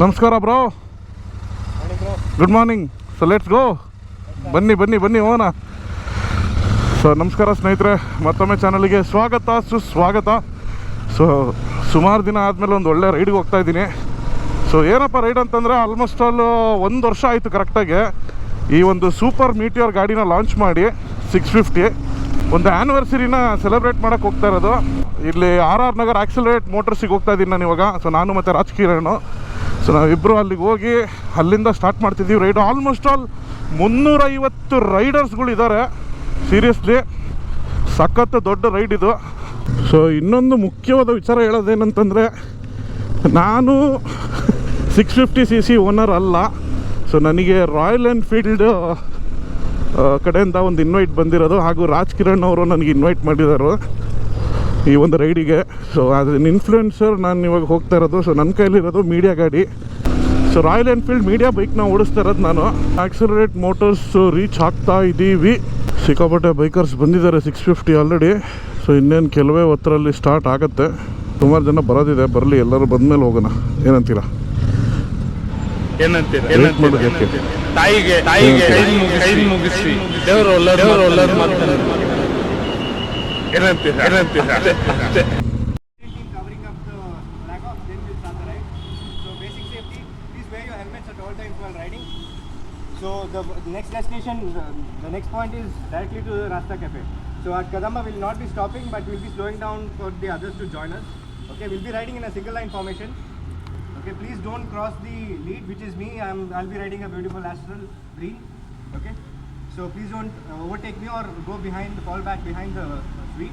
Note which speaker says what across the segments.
Speaker 1: ನಮಸ್ಕಾರ bro. Good morning so let's go ಬನ್ನಿ ಬನ್ನಿ ಬನ್ನಿ ಓನ ಸೊ ನಮಸ್ಕಾರ ಸ್ನೇಹಿತರೆ, ಮತ್ತೊಮ್ಮೆ ಚಾನಲ್ಗೆ ಸ್ವಾಗತ, ಸುಸ್ವಾಗತ. ಸೊ ಸುಮಾರು ದಿನ ಆದಮೇಲೆ ಒಂದು ಒಳ್ಳೆ ರೈಡ್ಗೆ ಹೋಗ್ತಾ ಇದ್ದೀನಿ. ಸೊ ಏನಪ್ಪ ರೈಡ್ ಅಂತಂದರೆ ಆಲ್ಮೋಸ್ಟ್ ಆಲ್ ಒಂದು ವರ್ಷ ಆಯಿತು ಕರೆಕ್ಟಾಗಿ ಈ ಒಂದು ಸೂಪರ್ ಮೀಟಿಯರ್ ಗಾಡಿನ ಲಾಂಚ್ ಮಾಡಿ ಸಿಕ್ಸ್ ಫಿಫ್ಟಿ ಒಂದು ಆ್ಯನಿವರ್ಸರಿನ ಸೆಲೆಬ್ರೇಟ್ ಮಾಡೋಕ್ಕೆ ಹೋಗ್ತಾ ಇರೋದು. ಇಲ್ಲಿ ಆರ್ ಆರ್ ನಗರ್ ಆಕ್ಸಿಲರೇಟ್ ಮೋಟರ್ಸಿಗೆ ಹೋಗ್ತಾ ಇದ್ದೀನಿ ನಾನು ಇವಾಗ. ಸೊ ನಾನು ಮತ್ತು ರಾಜಕಿರಣ್ ಸೊ ನಾವಿಬ್ಬರು ಅಲ್ಲಿಗೆ ಹೋಗಿ ಅಲ್ಲಿಂದ ಸ್ಟಾರ್ಟ್ ಮಾಡ್ತಿದ್ದೀವಿ ರೈಡ್ ಆಲ್ಮೋಸ್ಟ್ ಆಲ್ ಮುನ್ನೂರೈವತ್ತು ರೈಡರ್ಸ್ಗಳಿದ್ದಾರೆ ಸೀರಿಯಸ್ಲಿ ಸಖತ್ ದೊಡ್ಡ ರೈಡ್ ಇದು. ಸೊ ಇನ್ನೊಂದು ಮುಖ್ಯವಾದ ವಿಚಾರ ಹೇಳೋದೇನಂತಂದರೆ, ನಾನು six fifty C C owner ಅಲ್ಲ. ಸೊ ನನಗೆ ರಾಯಲ್ ಎನ್ಫೀಲ್ಡ್ ಕಡೆಯಿಂದ ಒಂದು ಇನ್ವೈಟ್ ಬಂದಿರೋದು. ಹಾಗೂ ರಾಜ್ ಕಿರಣ್ ಅವರು ನನಗೆ ಇನ್ವೈಟ್ ಮಾಡಿದ್ದಾರೆ ಈ ಒಂದು ರೈಡಿಗೆ. ಸೊ ಅದನ್ನ ಇನ್ಫ್ಲುಯೆನ್ಸರ್ ನಾನು ಇವಾಗ ಹೋಗ್ತಾ ಇರೋದು. ಸೊ ನನ್ನ ಕೈಲಿರೋದು ಮೀಡಿಯಾ ಗಾಡಿ. ಸೊ ರಾಯಲ್ ಎನ್ಫೀಲ್ಡ್ ಮೀಡಿಯಾ ಬೈಕ್ನ ಓಡಿಸ್ತಾ ಇರೋದು ನಾನು. ಆಕ್ಸಲರೇಟ್ ಮೋಟರ್ಸ್ ರೀಚ್ ಆಗ್ತಾ ಇದ್ದೀವಿ ಸಿಕ್ಕಾಪಟ್ಟೆ ಬೈಕರ್ಸ್ ಬಂದಿದ್ದಾರೆ ಸಿಕ್ಸ್ ಫಿಫ್ಟಿ ಆಲ್ರೆಡಿ ಸೊ ಇನ್ನೇನು ಕೆಲವೇ ಹೊತ್ತರಲ್ಲಿ ಸ್ಟಾರ್ಟ್ ಆಗುತ್ತೆ. ಸುಮಾರು ಜನ ಬರೋದಿದೆ ಬರಲಿ ಎಲ್ಲರೂ ಬಂದಮೇಲೆ ಹೋಗೋಣ. ಏನಂತೀರಾ?
Speaker 2: ಏನಂತೀರ? ತಾಯಿಗೆ ತಾಯಿಗೆ ಮುಗಿಸಿ. ದೇವರು ಒಳ್ಳೆ ದೇವ್ರು ಒಳ್ಳೇದು an antenna.
Speaker 3: An Covering up the lack of. So basic safety, please wear your helmets at all times while riding. So the, the next destination, the, the next point is directly to the Rasta Cafe. So at Kadamba we'll not be stopping but we'll be slowing down for the others to join us. Okay, we'll be riding in a single line formation. Okay, please don't cross the lead which is me. I'm, I'll be riding a beautiful astral green. Okay, so please don't uh, overtake me or go behind, fall back behind the uh, suite.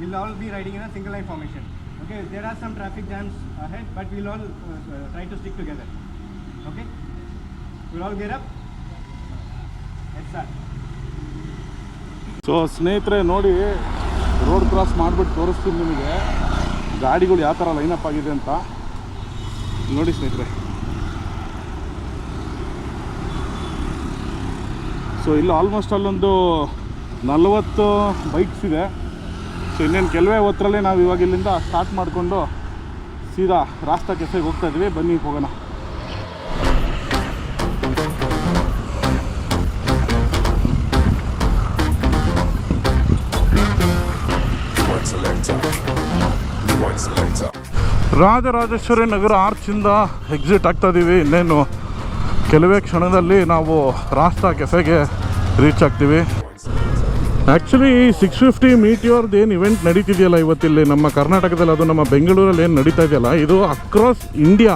Speaker 3: We'll all be riding in a single line formation. Okay, there are some traffic jams ahead, but we'll all uh, uh, try to stick together. Okay, we'll all get up. Let's start.
Speaker 1: So ಸ್ನೇಹಿತರೆ ನೋಡಿ road cross ಮಾಡಿಬಿಟ್ಟು ತೋರಿಸ್ತೀನಿ ನಿಮಗೆ ಗಾಡಿಗಳು ಯಾವ ಥರ lineup ಆಗಿದೆ ಅಂತ ನೋಡಿ ಸ್ನೇಹಿತರೆ ಸೊ ಇಲ್ಲಿ ಆಲ್ಮೋಸ್ಟ್ ಅಲ್ಲೊಂದು ನಲವತ್ತು ಬೈಕ್ಸ್ ಇದೆ ಸೊ ಇನ್ನೇನು ಕೆಲವೇ ಹೊತ್ತರಲ್ಲೇ ನಾವು ಇವಾಗ ಇಲ್ಲಿಂದ ಸ್ಟಾರ್ಟ್ ಮಾಡಿಕೊಂಡು ಸೀದಾ ರಾಸ್ತಾ ಕೆಫೆಗೆ ಹೋಗ್ತಾ ಇದ್ವಿ. ಬನ್ನಿ, ಹೋಗೋಣ. ರಾಜರಾಜೇಶ್ವರಿ ನಗರ ಆರ್ಚಿಂದ ಎಕ್ಸಿಟ್ ಆಗ್ತಾ ಇದ್ದೀವಿ ಇನ್ನೇನು, ಕೆಲವೇ ಕ್ಷಣದಲ್ಲಿ ನಾವು ರಾಸ್ತಾ ಕೆಫೆಗೆ ರೀಚ್ ಆಗ್ತೀವಿ. ಆ್ಯಕ್ಚುಲಿ ಸಿಕ್ಸ್ ಫಿಫ್ಟಿ ಮೀಟಿಯವ್ರದ್ದು ಏನು ಇವೆಂಟ್ ನಡೀತಿದೆಯಲ್ಲ ಇವತ್ತಿಲ್ಲಿ? ನಮ್ಮ ಕರ್ನಾಟಕದಲ್ಲಿ ಅದು ನಮ್ಮ ಬೆಂಗಳೂರಲ್ಲಿ ಏನು ನಡೀತಾ ಇದೆಯಲ್ಲ, ಇದು ಅಕ್ರಾಸ್ ಇಂಡಿಯಾ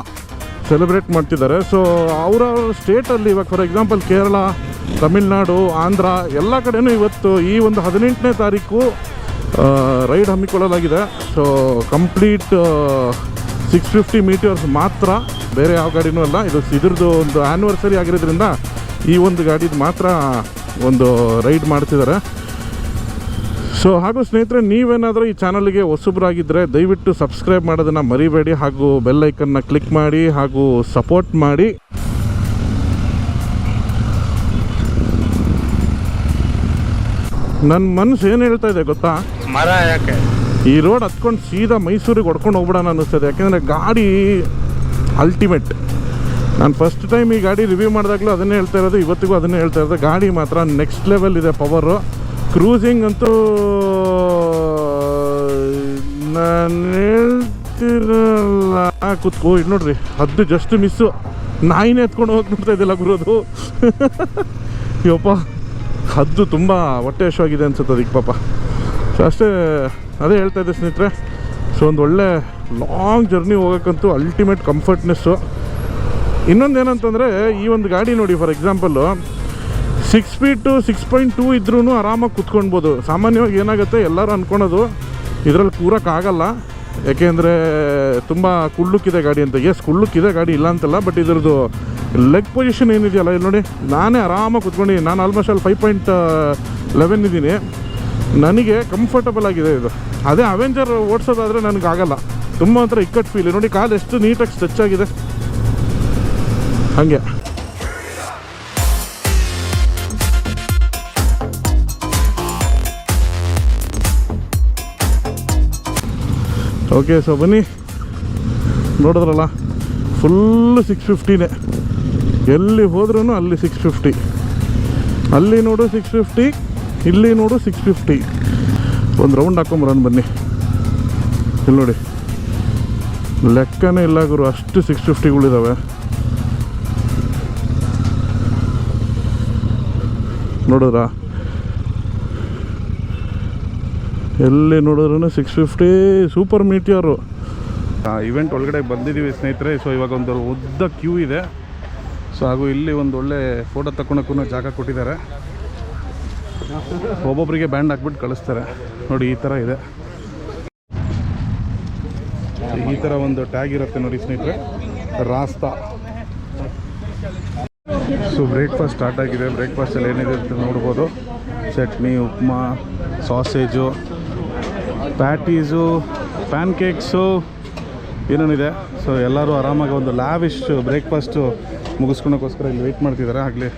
Speaker 1: ಸೆಲೆಬ್ರೇಟ್ ಮಾಡ್ತಿದ್ದಾರೆ. ಸೊ ಅವರ ಸ್ಟೇಟಲ್ಲಿ ಇವಾಗ ಫಾರ್ ಎಕ್ಸಾಂಪಲ್ ಕೇರಳ ತಮಿಳ್ನಾಡು ಆಂಧ್ರ ಎಲ್ಲ ಕಡೆಯೂ ಇವತ್ತು ಈ ಒಂದು ಹದಿನೆಂಟನೇ ತಾರೀಕು ರೈಡ್ ಹಮ್ಮಿಕೊಳ್ಳಲಾಗಿದೆ. So complete six fifty meters ಮಾತ್ರ, ಬೇರೆ ಯಾವ ಗಾಡಿನೂ ಅಲ್ಲ, ಇದು ಇದ್ರದ್ದು ಒಂದು ಆ್ಯನಿವರ್ಸರಿ ಆಗಿರೋದ್ರಿಂದ ಈ ಒಂದು ಗಾಡಿದು ಮಾತ್ರ ಒಂದು ರೈಡ್ ಮಾಡ್ತಿದ್ದಾರೆ. ಸೊ ಹಾಗೂ ಸ್ನೇಹಿತರೆ ನೀವೇನಾದರೂ ಈ ಚಾನಲ್ಗೆ ಹೊಸಬ್ರಾಗಿದ್ದರೆ ದಯವಿಟ್ಟು ಸಬ್ಸ್ಕ್ರೈಬ್ ಮಾಡೋದನ್ನು ಮರಿಬೇಡಿ ಹಾಗೂ ಬೆಲ್ ಐಕನ್ನ ಕ್ಲಿಕ್ ಮಾಡಿ ಹಾಗೂ ಸಪೋರ್ಟ್ ಮಾಡಿ. ನನ್ನ ಮನಸ್ಸು ಏನು ಹೇಳ್ತಾ ಇದೆ ಗೊತ್ತಾ?
Speaker 2: ಮರ ಯಾಕೆ?
Speaker 1: ಈ ರೋಡ್ ಹತ್ಕೊಂಡು ಸೀದಾ ಮೈಸೂರಿಗೆ ಹೊಡ್ಕೊಂಡು ಹೋಗ್ಬಿಡೋಣ ಅನ್ನಿಸ್ತದೆ. ಯಾಕೆಂದರೆ ಗಾಡಿ ಅಲ್ಟಿಮೇಟ್ ನಾನು ಫಸ್ಟ್ ಟೈಮ್ ಈ ಗಾಡಿ ರಿವ್ಯೂ ಮಾಡಿದಾಗಲೂ ಅದನ್ನೇ ಹೇಳ್ತಾ ಇರೋದು ಇವತ್ತಿಗೂ ಅದನ್ನೇ ಹೇಳ್ತಾ ಇರೋದು. ಗಾಡಿ ಮಾತ್ರ ನೆಕ್ಸ್ಟ್ ಲೆವೆಲ್ ಇದೆ ಪವರು ಕ್ರೂಸಿಂಗ್ ಅಂತೂ, ನಾನು ಹೇಳ್ತಿರಲ್ಲ. ಕುತ್ಕೋ ಇಲ್ಲಿ ನೋಡ್ರಿ, ಹದ್ದು ಜಸ್ಟ್ ಮಿಸ್ಸು ನಾಯಿನೇ ಎತ್ಕೊಂಡು ಹೋಗಿ ನೋಡ್ತಾ ಇದ್ದಿಲ್ಲ ಗುರೋದು ಯಪ್ಪ, ಹದ್ದು ತುಂಬ ಹೊಟ್ಟೆ ಹಶ್ವಾಗಿದೆ ಅನ್ಸುತ್ತೆ ಅದಕ್ಕೆ ಪಾಪ. ಸೊ ಅಷ್ಟೇ, ಅದೇ ಹೇಳ್ತಾ ಇದ್ದೆ ಸ್ನೇಹಿತರೆ. ಸೊ ಒಂದು ಒಳ್ಳೆ ಲಾಂಗ್ ಜರ್ನಿ ಹೋಗೋಕ್ಕಂತೂ ಅಲ್ಟಿಮೇಟ್ ಕಂಫರ್ಟ್ನೆಸ್ಸು ಇನ್ನೊಂದು ಏನಂತಂದರೆ ಈ ಒಂದು ಗಾಡಿ ನೋಡಿ for example six feet six point two ಇದ್ರೂ ಆರಾಮಾಗಿ ಕುತ್ಕೊಳ್ಬೋದು ಸಾಮಾನ್ಯವಾಗಿ ಏನಾಗುತ್ತೆ, ಎಲ್ಲರೂ ಅಂದ್ಕೊಳೋದು ಇದರಲ್ಲಿ ಕೂರೋಕ್ಕಾಗಲ್ಲ ಯಾಕೆಂದರೆ ತುಂಬ ಕುಳ್ಳುಕ್ಕಿದೆ ಗಾಡಿ ಅಂತ. ಎಸ್ ಕುಳ್ಳುಕ್ಕಿದೆ ಗಾಡಿ ಇಲ್ಲ ಅಂತಲ್ಲ ಬಟ್ ಇದ್ರದ್ದು ಲೆಗ್ ಪೊಸಿಷನ್ ಏನಿದೆಯಲ್ಲ, ಇಲ್ಲಿ ನೋಡಿ, ನಾನೇ ಆರಾಮಾಗಿ ಕುತ್ಕೊಂಡಿದ್ದೀನಿ. ನಾನು ಆಲ್ಮೋಸ್ಟ್ ಅಲ್ಲಿ ಫೈವ್ ಪಾಯಿಂಟ್ ಲೆವೆನ್ ಇದ್ದೀನಿ. ನನಗೆ ಕಂಫರ್ಟಬಲ್ ಆಗಿದೆ ಇದು. ಅದೇ ಅವೆಂಜರ್ ಓಡಿಸೋದಾದರೆ ನನಗಾಗಲ್ಲ ತುಂಬ ಒಂಥರ ಇಕ್ಕಟ್ಟು ಫೀಲ್ ನೋಡಿ, ಕಾಲು ಎಷ್ಟು ನೀಟಾಗಿ ಸ್ಟ್ರೆಚ್ ಆಗಿದೆ. ಹಾಗೆ. ಓಕೆ ಸೊ ಬನ್ನಿ. ನೋಡಿದ್ರಲ್ಲ
Speaker 4: ಫುಲ್ ಸಿಕ್ಸ್ ಫಿಫ್ಟಿನೇ ಎಲ್ಲಿ ಹೋದ್ರೂ ಅಲ್ಲಿ ಸಿಕ್ಸ್ ಫಿಫ್ಟಿ ಅಲ್ಲಿ ನೋಡು ಸಿಕ್ಸ್ ಫಿಫ್ಟಿ ಇಲ್ಲಿ ನೋಡು ಸಿಕ್ಸ್ ಫಿಫ್ಟಿ ಒಂದು ರೌಂಡ್ ಹಾಕೊಂಬರೋಣ ಬನ್ನಿ. ಇಲ್ಲಿ ನೋಡಿ. ಲೆಕ್ಕನೇ ಇಲ್ಲ ಗುರು, ಅಷ್ಟು ಸಿಕ್ಸ್ ಫಿಫ್ಟಿಗಳಿದ್ದಾವೆ ನೋಡಿದ್ರಾ? ಎಲ್ಲಿ ನೋಡಿದ್ರೂ six fifty super meteor event ಒಳಗಡೆ ಬಂದಿದ್ದೀವಿ ಸ್ನೇಹಿತರೆ. ಸೊ ಇವಾಗ ಒಂದು ಉದ್ದ ಕ್ಯೂ ಇದೆ. ಸೊ ಹಾಗೂ ಇಲ್ಲಿ ಒಂದು ಒಳ್ಳೆ ಫೋಟೋ ತಗೊಳಕ್ಕೂ ಜಾಗ ಕೊಟ್ಟಿದ್ದಾರೆ. ಒಬ್ಬೊಬ್ಬರಿಗೆ ಬ್ಯಾಂಡ್ ಹಾಕ್ಬಿಟ್ಟು ಕಳಿಸ್ತಾರೆ. ನೋಡಿ, ಈ ಥರ ಇದೆ. ಈ ಥರ ಒಂದು ಟ್ಯಾಗ್ ಇರುತ್ತೆ ನೋಡಿ ಸ್ನೇಹಿತರೆ. ರಾಸ್ತಾ ಸೊ ಬ್ರೇಕ್ಫಾಸ್ಟ್ ಸ್ಟಾರ್ಟ್ ಆಗಿದೆ. ಬ್ರೇಕ್ಫಾಸ್ಟಲ್ಲಿ ಏನಿದೆ ಅಂತ ನೋಡ್ಬೋದು. Chutney upma sausage patties pancakes ಏನೇನಿದೆ ಸೊ ಎಲ್ಲರೂ ಆರಾಮಾಗಿ ಒಂದು ಲ್ಯಾವಿಶ್ ಬ್ರೇಕ್ಫಾಸ್ಟು ಮುಗಿಸ್ಕೊಳಕ್ಕೋಸ್ಕರ ಇಲ್ಲಿ ವೆಯ್ಟ್ ಮಾಡ್ತಿದ್ದಾರೆ ಆಗಲಿ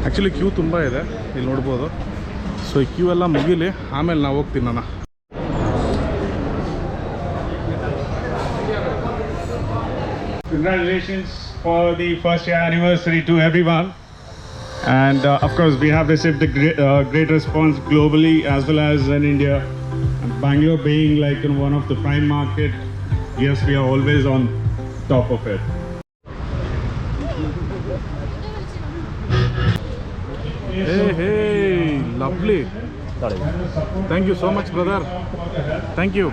Speaker 4: ಆ್ಯಕ್ಚುಲಿ ಕ್ಯೂ ತುಂಬ ಇದೆ ಇಲ್ಲಿ ನೋಡ್ಬೋದು ಸೊ ಈ ಕ್ಯೂ ಎಲ್ಲ ಮುಗೀಲಿ ಆಮೇಲೆ ನಾವು ಹೋಗ್ತೀನಿ ನಾನು
Speaker 5: Congratulations for the first year anniversary to everyone. And uh, of course, we have received a great, uh, great response globally as well as in India. Bangalore being like you know, one of the prime market, yes, we are always on top of it.
Speaker 4: Hey, hey, lovely. Thank you so much, brother. Thank you.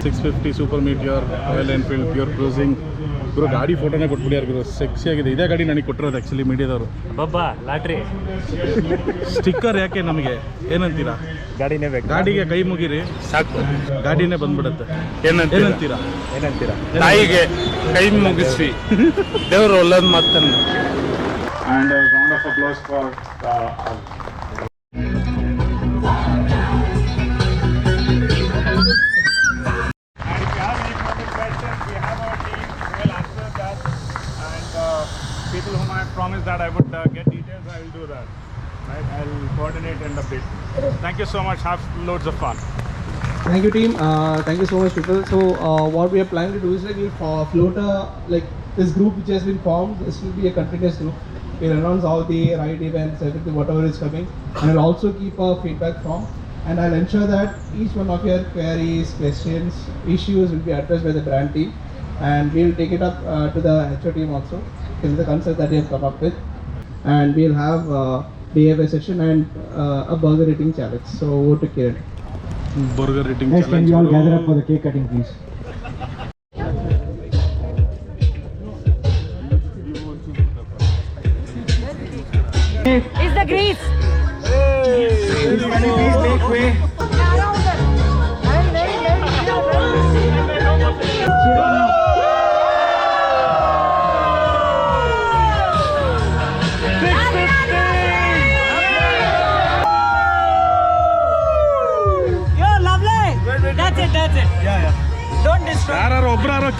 Speaker 4: 650 Super Meteor, Royal Enfield, pure cruising. ಗುರು ಗಾಡಿ ಫೋಟೋನೇ ಕೊಟ್ಬಿಡಿ ಯಾರಿಗೂ. Sexy ಆಗಿದೆ. ಇದೇ ಗಾಡಿ ನನಗೆ ಕೊಟ್ಟಿರೋದು actually ಮೀಡಿಯಾದವರು.
Speaker 6: ಬಬ್ಬಾ ಲಾಟ್ರಿ.
Speaker 4: ಸ್ಟಿಕ್ಕರ್ ಯಾಕೆ ನಮಗೆ? ಏನಂತೀರಾ?
Speaker 6: ಗಾಡಿನೇ ಬೇಕು.
Speaker 4: ಗಾಡಿಗೆ ಕೈ ಮುಗಿರಿ.
Speaker 2: ಸಾಕು.
Speaker 4: ಗಾಡಿನೇ ಬಂದ್ಬಿಡುತ್ತೆ.
Speaker 2: ಏನಂತ
Speaker 4: ಏನಂತೀರಾ?
Speaker 6: ಏನಂತೀರಾ?
Speaker 2: ತಾಯಿಗೆ ಕೈ ಮುಗಿಸಿ ದೇವರು ಒಳ್ಳೊಂದು ಮಾತನ್ನು
Speaker 5: and round off of applause that I would uh, get details, I will do that. Right? I'll coordinate and update. Thank you so much. Have loads of fun.
Speaker 7: Thank you, team. Uh, thank you so much, people. So, uh, what we are planning to do is like we'll fo- float a like this group which has been formed. This will be a continuous group. We'll announce all the right events, everything, whatever is coming, and I'll also keep a feedback form. And I'll ensure that each one of your queries, questions, issues will be addressed by the brand team, and we'll take it up uh, to the HO team also is the concept that you have come up with. And we'll have uh, a DIY session and uh, a burger eating challenge. So over to Kiran.
Speaker 4: Burger eating
Speaker 7: yes, challenge. Can you all gather up for the cake cutting, please?
Speaker 8: It's the grease?
Speaker 9: Hey, please make way.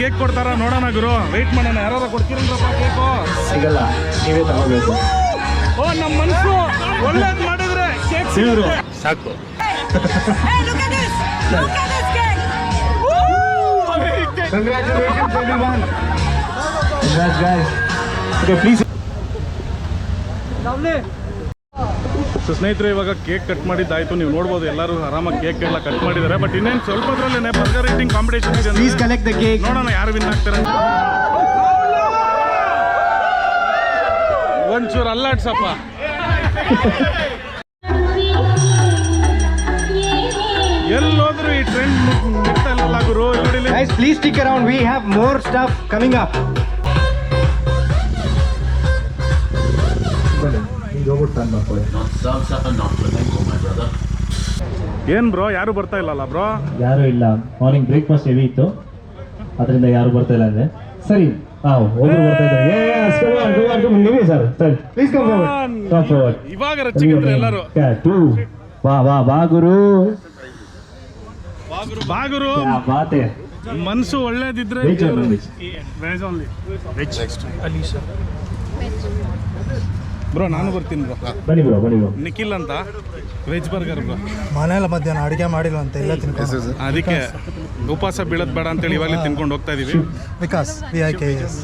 Speaker 4: Cake ಕೊಡ್ತಾರ ನೋಡೋಣ ಗುರು. Weight ಮಾಡೋಣ. ಯಾರಾದ್ರು ಕೊಡ್ತೀರಂದ್ರಪ್ಪ cake?
Speaker 7: ಸಿಗಲ್ಲ. ನೀವೇ ತಗೋಬೇಕು.
Speaker 4: ಓ ನಮ್ಮ ಮನ್ಸು ಒಳ್ಳೇದು ಮಾಡಿದ್ರೆ ಕೇಕ್ ಸಿಗರು.
Speaker 2: ಸಾಕು.
Speaker 7: ಕಂಗ್ರಾಚುಲೇಷನ್
Speaker 8: ಪ್ಲೀಸ್
Speaker 4: ಸೊ ಸ್ನೇಹಿತರೆ ಇವಾಗ ಕೇಕ್ ಕಟ್ ಮಾಡಿದ್ದಾಯ್ತು ನೀವು ನೋಡ್ಬೋದು ಎಲ್ಲರೂ ಆರಾಮಾಗಿ ಕೇಕ್ ಎಲ್ಲ ಕಟ್ ಮಾಡಿದ್ದಾರೆ ಬಟ್ ಇನ್ನೇನು ಸ್ವಲ್ಪದ್ರಲ್ಲೇ ಬರ್ಗರ್ ಐಟಿಂಗ್ ಕಾಂಪಿಟೇಷನ್ ಇದೆ
Speaker 9: ಕಲೆಕ್ಟ್ the
Speaker 4: ನೋಡೋಣ ಯಾರು ವಿನ್ ಆಗ್ತಾರೆ. ಒಂಚೂರು ಅಲ್ಲಾಡ್ಸಪ್ಪ ಎಲ್ಲೋದ್ರು ಈ ಟ್ರೆಂಡ್ ಇಲ್ಲ ಗುರು ಇಲ್ಲಿ ನೋಡಿ ಇಲ್ಲಿ.
Speaker 9: Guys, please stick around. We have more ಹೋಗ್ಬಿಟ್ಟು up.
Speaker 4: ಏನ್ ಬ್ರೋ ಯಾರು ಬರ್ತಾ ಇಲ್ಲಲ್ಲ ಬ್ರೋ?
Speaker 10: ಯಾರು ಇಲ್ಲ. ಮಾರ್ನಿಂಗ್ ಬ್ರೇಕ್ಫಾಸ್ಟ್ ಹೆವಿ ಇತ್ತು. ಅದರಿಂದ ಯಾರು ಬರ್ತಾ ಇಲ್ಲ ಅಂದ್ರೆ. ಸರಿ ಹಾ ಒಬ್ರು ಬರ್ತಾ ಇದ್ದಾರೆ. ನೀವೇ ಸರ್ ಸರಿ.
Speaker 9: Please come forward.
Speaker 10: Come forward.
Speaker 4: ಇವಾಗ ರಚಿಕಿದ್ರು ಎಲ್ಲರೂ.
Speaker 10: Yeah, two. ವಾ ವಾ ಬಾ ಗುರು
Speaker 4: ಬಾಗುರು.
Speaker 10: ಯಾ ಬಾತೆ.
Speaker 4: ಮನ್ಸು ಒಳ್ಳೇದಿದ್ರೆ
Speaker 10: ವೆಜ್ ವೆಜ್?
Speaker 4: ಬ್ರೋ ನಾನು ಬರ್ತೀನಿ ಬ್ರೋ
Speaker 10: ಬನ್ನಿ ಬ್ರೋ ಬನ್ನಿ ಬ್ರೋ
Speaker 4: ನಿಖಿಲ್ ಅಂತ ವೆಜ್ ಬರ್ಗರ್ ಬ್ರೋ
Speaker 11: ಮನೆಯಲ್ಲ ಮಧ್ಯಾಹ್ನ ಅಡುಗೆ ಮಾಡಿಲ್ಲ ಅಂತ ಎಲ್ಲ ತಿನ್ಕೊಂಡು
Speaker 4: ಅದಕ್ಕೆ ಉಪವಾಸ ಬೀಳೋದು ಬೇಡ ಅಂತೇಳಿ ಇವಾಗಲೇ ತಿನ್ಕೊಂಡು ಹೋಗ್ತಾ ಇದೀವಿ.
Speaker 9: Vikas V I K S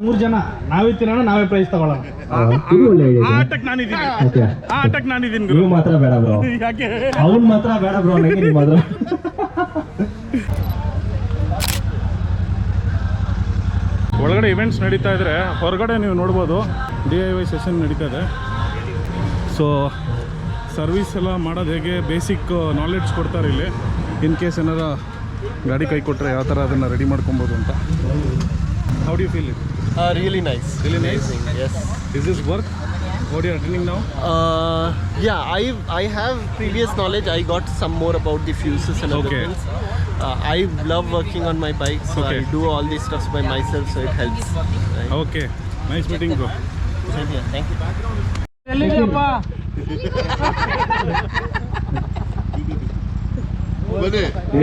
Speaker 6: ಮೂರು ಜನ ನಾವೇ ತಿನ್ನೋಣ ನಾವೇ ಪ್ರೈಸ್ ತಗೊಳ್ಳೋಣ.
Speaker 4: ಆ. ಆಟಕ್ಕೆ ನಾನಿದ್ದೀನಿ ಆ ಆಟಕ್ಕೆ ನಾನಿದ್ದೀನಿ ಗುರು
Speaker 10: ನೀವು ಮಾತ್ರ ಬೇಡ ಬ್ರೋ
Speaker 4: ಯಾಕೆ?
Speaker 10: ಅವ್ನ್ ಮಾತ್ರ ಬೇಡ ಬ್ರೋ ನನಗೆ ನೀವು ಮಾತ್ರ
Speaker 4: ಒಳಗಡೆ ಇವೆಂಟ್ಸ್ ನಡೀತಾ ಇದ್ರೆ ಹೊರಗಡೆ ನೀವು ನೋಡ್ಬೋದು. ಡಿ ಐ ವೈ ಸೆಷನ್ ನಡೀತಾ ಇದೆ. ಸೊ ಸರ್ವಿಸ್ ಎಲ್ಲ ಮಾಡೋದು ಹೇಗೆ? ಬೇಸಿಕ್ ನಾಲೆಡ್ಜ್ ಕೊಡ್ತಾರೆ ಇಲ್ಲಿ. ಇನ್ ಕೇಸ್ ಏನಾರ ಗಾಡಿ ಕೈ ಕೊಟ್ಟರೆ ಯಾವ ಥರ ಅದನ್ನು ರೆಡಿ ಮಾಡ್ಕೊಬೋದು ಅಂತ. How do you feel
Speaker 9: it really nice
Speaker 4: really nice
Speaker 9: as
Speaker 4: is is work what you attending ನಾವು
Speaker 9: yeah I I have have previous knowledge. Got some more about the fuses fuses and other
Speaker 4: Okay.
Speaker 9: things. Uh, I love working on my bike, so
Speaker 4: Okay.
Speaker 9: I do all these stuffs by myself, so it helps. Right?
Speaker 4: Okay nice meeting bro
Speaker 9: Same here. Thank you.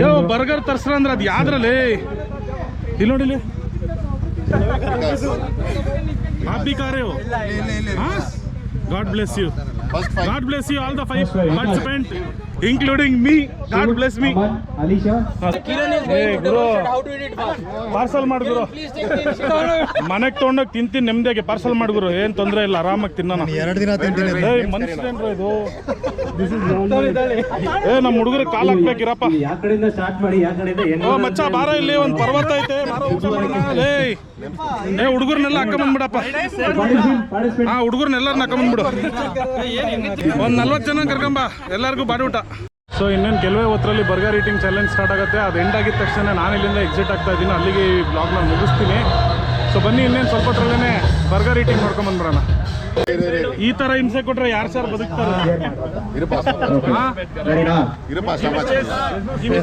Speaker 4: Yo burger ತರ್ಸ್ರ ಅಂದ್ರೆ ಅದು ಯಾವ್ದ್ರಲ್ಲಿ ಇಲ್ಲಿ ನೋಡಿಲಿ आप भी खा रहे हो God bless you God bless you all the five participant including me God
Speaker 10: bless me
Speaker 4: Guru parcel ಮಾಡಿದ್ರು ಮನೆಗೆ ತೊಗೊಂಡೋಗಿ ತಿಂತೀನಿ ನೆಮ್ಮದಿಯಾಗಿ ಪಾರ್ಸಲ್ ಮಾಡಿದ್ರು ಏನು ತೊಂದರೆ ಇಲ್ಲ ಆರಾಮಾಗಿ ತಿನ್ನೋಣ.
Speaker 9: ಎರಡು ದಿನ ತಿಂತೀನಿ
Speaker 4: ಮನುಷ್ಯನ್ರು ಇದು? ಏ ನಮ್ಮ ಹುಡುಗರು ಕಾಲ್ ಹಾಕ್ಬೇಕಿರಪ್ಪ. ಓ ಮಚ್ಚ ಬಾರ ಇಲ್ಲಿ ಒಂದು ಪರ್ವತ ಐತೆ. ಏ ಹುಡುಗರ್ನೆಲ್ಲ ಅಕ್ಕ
Speaker 10: ಬಂದ್ಬಿಡಪ್ಪ.
Speaker 4: ಹಾ ಹುಡುಗರ್ನೆಲ್ಲಾರನ್ನ ಅಕ್ಕ ಬಂದ್ಬಿಡು. ಒಂದು ನಲ್ವತ್ತು ಜನ ಕರ್ಕೊಂಬ ಎಲ್ಲರಿಗೂ ಬಾಡಿ ಊಟ. ಸೊ ಇನ್ನೇನು ಕೆಲವೇ ಹೊತ್ತರಲ್ಲಿ ಬರ್ಗರ್ ಈಟಿಂಗ್ ಚಾಲೆಂಜ್ ಸ್ಟಾರ್ಟ್ ಆಗುತ್ತೆ. ಅದು ಎಂಡ್ ಆಗಿದ ತಕ್ಷಣ ನಾನು ಇಲ್ಲಿಂದ ಎಕ್ಸಿಟ್ ಆಗ್ತಾ ಇದ್ದೀನಿ ಅಲ್ಲಿಗೆ ಈ ಬ್ಲಾಗ್ನ ಮುಗಿಸ್ತೀನಿ. ಸೊ ಬನ್ನಿ ಇನ್ನೇನು ಸ್ವಲ್ಪ ಹೊತ್ತರಲ್ಲೇ ಬರ್ಗರ್ ಈಟಿಂಗ್ ನೋಡ್ಕೊಂಡ್ ಬಂದ್ಬಿಡೋಣ. ಈ ತರ ಹಿಂಸೆ ಕೊಟ್ರೆ ಯಾರು ಸರ್ ಬದುಕ್ತಾರೆ? ಹಾ?
Speaker 10: ರೆಡಿನಾ
Speaker 4: Give me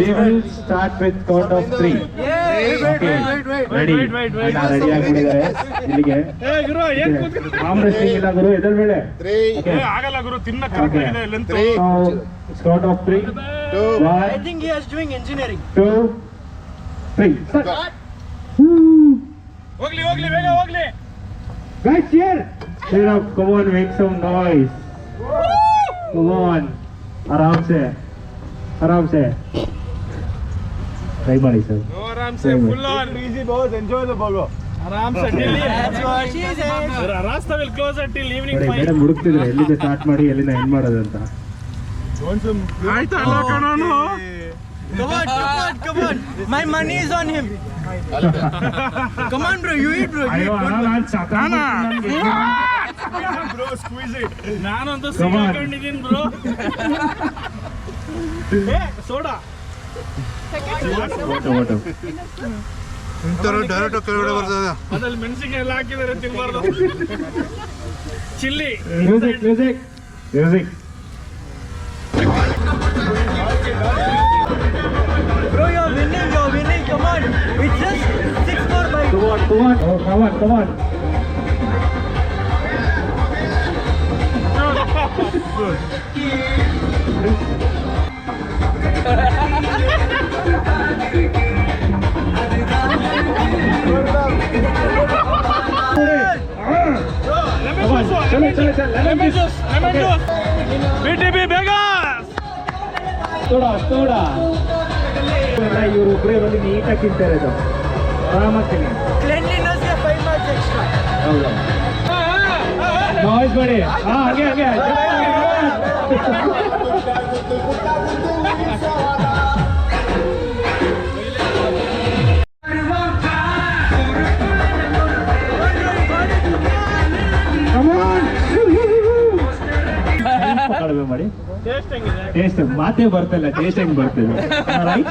Speaker 10: We will start with count of three. ಆಗ್ಬಿಟ್ಟಿದ್ದಾರೆ ಇಲ್ಲಿಗೆ.
Speaker 4: ಏ ಗುರು
Speaker 10: ಮೇಲೆ.
Speaker 4: ಏ, ಆಗಲ್ಲ ಗುರು. ತಿನ್ನ
Speaker 10: correct of three
Speaker 9: I think he is doing engineering
Speaker 10: two three
Speaker 4: ಹೋಗ್ಲಿ ಹೋಗ್ಲಿ ಬೇಗ ಹೋಗ್ಲಿ.
Speaker 10: Guys here! Cheer up, come on, make some noise. Come on. ಆರಾಮ್ ಸೆ ಆರಾಮ್ ಸೆ ಟ್ರೈ ಮಾಡಿ ಸರ್
Speaker 4: ಆನ್ ಆರಾಮ್. Rasta will close at till evening
Speaker 10: ನೋಡಿ ಮೇಡಮ್ ಹುಡುಕ್ತಿದ್ರೆ ಎಲ್ಲಿಂದ ಸ್ಟಾರ್ಟ್ ಮಾಡಿ ಎಲ್ಲಿಂದ ಎಂಡ್ ಮಾಡೋದಂತ ಅಂತ.
Speaker 4: ಆಯ್ತಾ ಅಲ್ಲ ಕಣೋನು?
Speaker 9: Come on, come on, come on. My money is on him. come on, bro. You eat, bro. You
Speaker 10: ಅಯ್ಯೋ
Speaker 9: eat.
Speaker 10: ಅಣ್ಣ, ನಾನ್ ಸತ್ತ
Speaker 4: ಬ್ರೋ ಸ್ಕ್ವೀಸ್ ಇಟ್ ನಾನಂತೂ
Speaker 10: Come on.
Speaker 4: ಸಿಗಾಕೊಂಡಿದ್ದೀನಿ ಬ್ರೋ ಸೋಡಾ ಅದ್ರಲ್ಲಿ ಮೆಣಸಿನ್ಕಾಯಿ ಎಲ್ಲ ಹಾಕಿದ್ದಾರೆ ತಿನ್ಬಾರ್ದು chilli
Speaker 10: music music music
Speaker 9: Bro, you're winning. You're winning. Come on. It's just six more by.
Speaker 10: Come on, come on. Oh, come on, come on. Come on,
Speaker 4: ಬಿಟಿಬಿ ಬೇಗ
Speaker 10: ತೋಡ ತೋಡ ಇವರು ಒಬ್ಬರೇ ಬಂದು ನೀಟಾಗಿ ತಿಂತಾರೆ
Speaker 9: marks extra.
Speaker 10: ನಾಯ್ಸ್ ಮಾಡಿ ಹಾ ಹಾಗೆ ಹಾಗೆ ಟೇಸ್ಟ್ ಮಾತೇ ಬರ್ತಿಲ್ಲ ಟೇಸ್ಟ್ ಹೆಂಗ್ ಬರ್ತಿದೆ? ರೈಟ್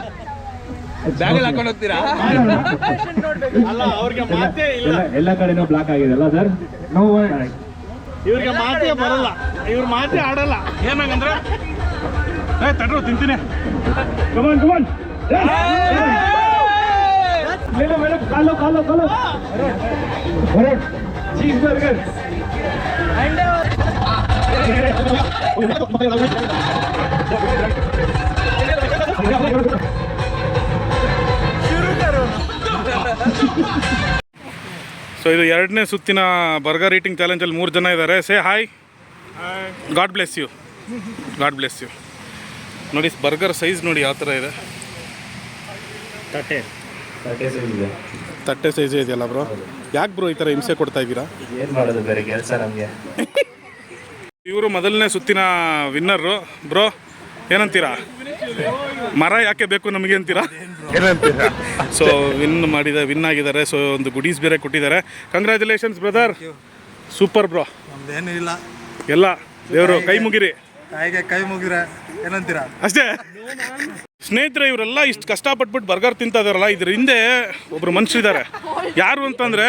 Speaker 2: ಬ್ಯಾಗಲ್ಲಿ ಹಾಕೊಂಡು ಹೋಗ್ತೀರಾ?
Speaker 4: ಅಲ್ಲ ಅವ್ರಿಗೆ ಮಾತೇ ಇಲ್ಲ.
Speaker 10: ಎಲ್ಲ ಕಡೆನೂ ಬ್ಲಾಕ್ ಆಗಿದೆ ಅಲ್ಲ ಸರ್ ನೋ
Speaker 4: ಇವ್ರಿಗೆ ಮಾತೇ ಬರಲ್ಲ. ಇವ್ರ ಮಾತೇ ಆಡಲ್ಲ. ಏನಾಗಂದ್ರೆ ಏ ತಡ್ರು ತಿಂತೀನಿ.
Speaker 10: Come on come on madam madam ಕಾಲು ಕಾಲು ಕಾಲು. Cheese burger.
Speaker 4: ಸೊ ಇದು ಎರಡನೇ ಸುತ್ತಿನ ಬರ್ಗರ್ ಈಟಿಂಗ್ ಚಾಲೆಂಜಲ್ಲಿ ಮೂರು ಜನ ಇದ್ದಾರೆ say hi God bless you God bless you ನೋಡಿ ಬರ್ಗರ್ ಸೈಜ್ ನೋಡಿ ಯಾವ ಥರ ಇದೆ.
Speaker 10: ತಟ್ಟೆ. ಸೈಜ್ ಇದೆ.
Speaker 4: ತಟ್ಟೆ ಸೈಜೇ ಇದೆಯಲ್ಲ ಬ್ರೋ ಯಾಕೆ ಬ್ರೋ ಈ ಥರ ಹಿಂಸೆ ಕೊಡ್ತಾ ಇದ್ದೀರಾ?
Speaker 10: ಏನು ಮಾಡೋದು ಬೇರೆ ಕೆಲಸ ನಮಗೆ?
Speaker 4: ಇವರು ಮೊದಲನೇ ಸುತ್ತಿನ ವಿನ್ನರು ಬ್ರೋ ಏನಂತೀರಾ? ಮರ ಯಾಕೆ ಬೇಕು ನಮಗೆ ಅಂತೀರಾ? ಏನಂತೀರಾ? ಸೊ ವಿನ್ ಮಾಡಿದ ವಿನ್ ಆಗಿದ್ದಾರೆ. ಸೊ ಒಂದು ಗುಡೀಸ್ ಬೇರೆ ಕೊಟ್ಟಿದ್ದಾರೆ. ಕಂಗ್ರ್ಯಾಚುಲೇಷನ್ಸ್ ಬ್ರದರ್ ಸೂಪರ್ ಬ್ರೋ
Speaker 9: ನಮ್ದೇನು ಇಲ್ಲ.
Speaker 4: ಎಲ್ಲ ದೇವರು ಕೈ ಮುಗಿರಿ.
Speaker 9: ಹಾಗೆ ಕೈ ಮುಗಿರ ಏನಂತೀರಾ?
Speaker 4: ಅಷ್ಟೇ. ಸ್ನೇಹಿತರೆ ಇವರೆಲ್ಲ ಇಷ್ಟು ಕಷ್ಟಪಟ್ಬಿಟ್ಟು ಬರ್ಗರ್ ತಿಂತಾ ಇದಾರಲ್ಲ ಇದ್ರ ಹಿಂದೆ ಒಬ್ರು ಮನುಷ್ಯರಿದ್ದಾರೆ. ಯಾರು ಅಂತಂದ್ರೆ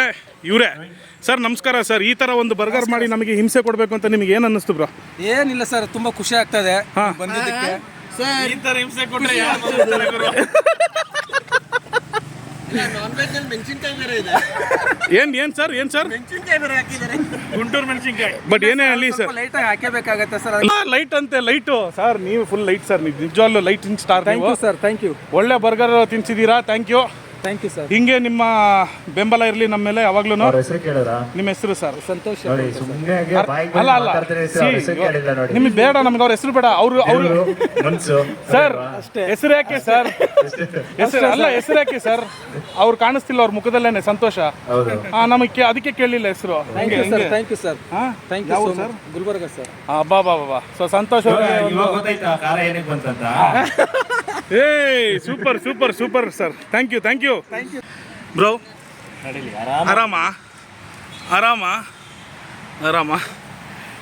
Speaker 4: ಇವರೇ. ಸರ್ ನಮಸ್ಕಾರ ಸರ್. ಈ ತರ ಒಂದು ಬರ್ಗರ್ ಮಾಡಿ ನಮಗೆ ಹಿಂಸೆ ಕೊಡಬೇಕು ಅಂತ ನಿಮಗೆ ಏನು ಅನ್ನಿಸ್ತು ಬ್ರೋ?
Speaker 7: ಏನಿಲ್ಲ ಸರ್ ತುಂಬಾ ಖುಷಿ ಆಗ್ತದೆ
Speaker 4: ಹಾ.
Speaker 7: ಬಂದಿದ್ದಕ್ಕೆ.
Speaker 4: ಏನ್ ಏನ್ ಸರ್ ಏನ್ ಸರ್? ಗುಂಟೂರು ಮೆಣಸಿನ್ಕಾಯಿ. ಬಟ್ ಏನೇ ಅಲ್ಲಿ ಸರ್.
Speaker 7: ಲೈಟ್ ಆಗಿ ಹಾಕಬೇಕಾಗತ್ತೆ ಸರ್
Speaker 4: ಲೈಟ್ ಅಂತೆ ಲೈಟು ಸರ್ ನೀವು ಫುಲ್ ಲೈಟ್ ಸರ್ ನೀವು ನಿಜವಾಗ್ಲೂ light star
Speaker 7: thank you sir thank you
Speaker 4: ಒಳ್ಳೆ burger ತಿನ್ಸಿದ್ದೀರಾ thank you
Speaker 7: thank you sir
Speaker 4: ಹಿಂಗೆ ನಿಮ್ಮ ಬೆಂಬಲ ಇರಲಿ ನಮ್ಮ ಮೇಲೆ ಯಾವಾಗ್ಲೂ
Speaker 10: ಅವ್ರ ಹೆಸರು ಕೇಳಿದ್ರ?
Speaker 4: ನಿಮ್ಮ ಹೆಸರು ಸರ್
Speaker 7: ಸಂತೋಷ.
Speaker 4: ಅಲ್ಲ ಅಲ್ಲ.
Speaker 10: ಹೆಸರು ಕೇಳಿಲ್ಲ ನೋಡಿ?
Speaker 4: ನಿಮಗೆ ಬೇಡ ನಮ್ಗೆ ಅವ್ರ ಹೆಸರು ಬೇಡ. ಅವರು ಅವರು ಸರ್ ಹೆಸರು ಯಾಕೆ ಸರ್ ಹೆಸರು ಅಲ್ಲ ಹೆಸರು ಯಾಕೆ ಸರ್ ಅವ್ರು ಕಾಣಿಸ್ತಿಲ್ಲ ಅವ್ರ ಮುಖದಲ್ಲೇನೆ ಸಂತೋಷ.
Speaker 10: ಹೌದು.
Speaker 4: ನಮಗೆ ಅದಕ್ಕೆ ಕೇಳಿಲ್ಲ ಹೆಸರು.
Speaker 7: Thank you sir thank you sir
Speaker 4: ಹಾ?
Speaker 7: ಥ್ಯಾಂಕ್ ಯು
Speaker 4: ಯಾವ್ದು
Speaker 7: ಸರ್ ಗುಲ್ಬರ್ಗ ಸರ್
Speaker 4: ಬಾ ಬಾ ಬಾ ಸೊ ಸಂತೋಷ್ ಏಯ್ super super super sir thank you thank you bro ಆರಾಮ? ಆರಾಮ? ಆರಾಮ?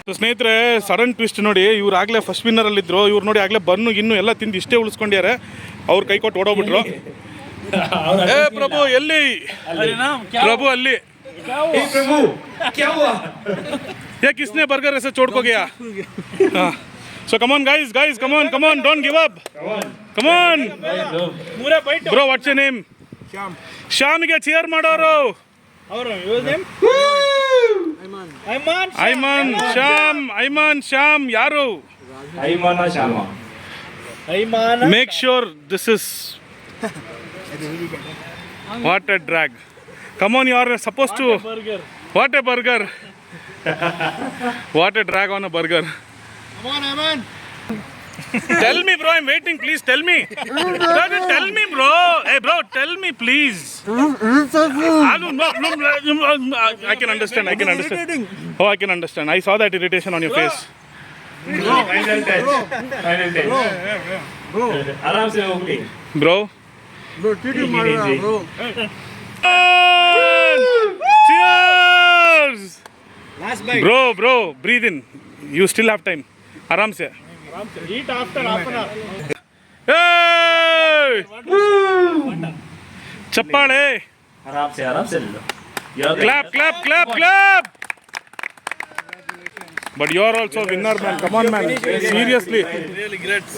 Speaker 4: ಸೊ ಸ್ನೇಹಿತರೆ ಸಡನ್ ಟ್ವಿಸ್ಟ್ ನೋಡಿ ಇವ್ರು ಆಗಲೇ ಫಸ್ಟ್ ವಿನ್ನರಲ್ಲಿದ್ದರು ಇವ್ರು ನೋಡಿ ಆಗಲೇ ಬನ್ನು ಇನ್ನು ಎಲ್ಲ ತಿಂದು ಇಷ್ಟೇ ಉಳಿಸ್ಕೊಂಡ್ಯಾರೆ ಅವ್ರು ಕೈ ಕೊಟ್ಟು ಓಡೋಗ್ಬಿಟ್ರು. ಏ ಪ್ರಭು ಎಲ್ಲಿ? ಪ್ರಭು ಅಲ್ಲಿ. ಏ ಕಿಸ್ನೆ ಬರ್ಗರ್ ಎಸ ಚೋಡ್ಕೋಗಿಯಾ? So come on guys guys come on come on don't give up come on bro what's your name Shyam. ಶ್ಯಾಮ್ಗೆ cheer ಮಾಡೋರು. ಐಮಾನ್ ಶ್ಯಾಮ್. ಐಮಾನ್ ಶ್ಯಾಮ್. ಯಾರು?
Speaker 10: Make
Speaker 4: sure this is what a drag come on you are suppose to what a burger what a drag on a burger Come. tell me, bro. I'm waiting. Please tell me. bro, tell me, bro. Hey, bro, tell me, please. I. I can understand. I can understand. Oh, I can understand. I saw that irritation on your bro. face.
Speaker 10: Bro, final touch. Final touch. Bro,
Speaker 4: bro. आराम से होगी. Bro. Bro, टीटी मार bro. Cheers. Last bite. Bro, bro, breathe in. You still have time. आराम से. Aram se. Hey! ಚಪ್ಪಾಳೆ
Speaker 10: ಆರಾಮ್ಸೆ ಆರಾಮ್ಸೆ
Speaker 4: clap clap clap clap but you are also winner man come on man seriously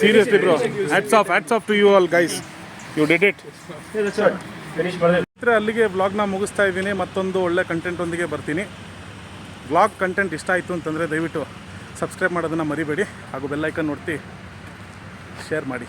Speaker 4: seriously bro hats off hats off to you all guys you did it
Speaker 10: finish ಮಾಡಿದೆ
Speaker 4: ಸ್ನೇಹಿತರೆ ಅಲ್ಲಿಗೆ ವ್ಲಾಗ್ನ ಮುಗಿಸ್ತಾ ಇದ್ದೀನಿ ಮತ್ತೊಂದು ಒಳ್ಳೆ ಕಂಟೆಂಟೊಂದಿಗೆ ಬರ್ತೀನಿ ವ್ಲಾಗ್ ಕಂಟೆಂಟ್ ಇಷ್ಟ ಆಯಿತು ಅಂತಂದರೆ ದಯವಿಟ್ಟು ಸಬ್ಸ್ಕ್ರೈಬ್ ಮಾಡೋದನ್ನು ಮರಿಬೇಡಿ ಹಾಗೂ ಬೆಲ್ಲೈಕನ್ ನೋಡ್ತಿ ಶೇರ್ ಮಾಡಿ.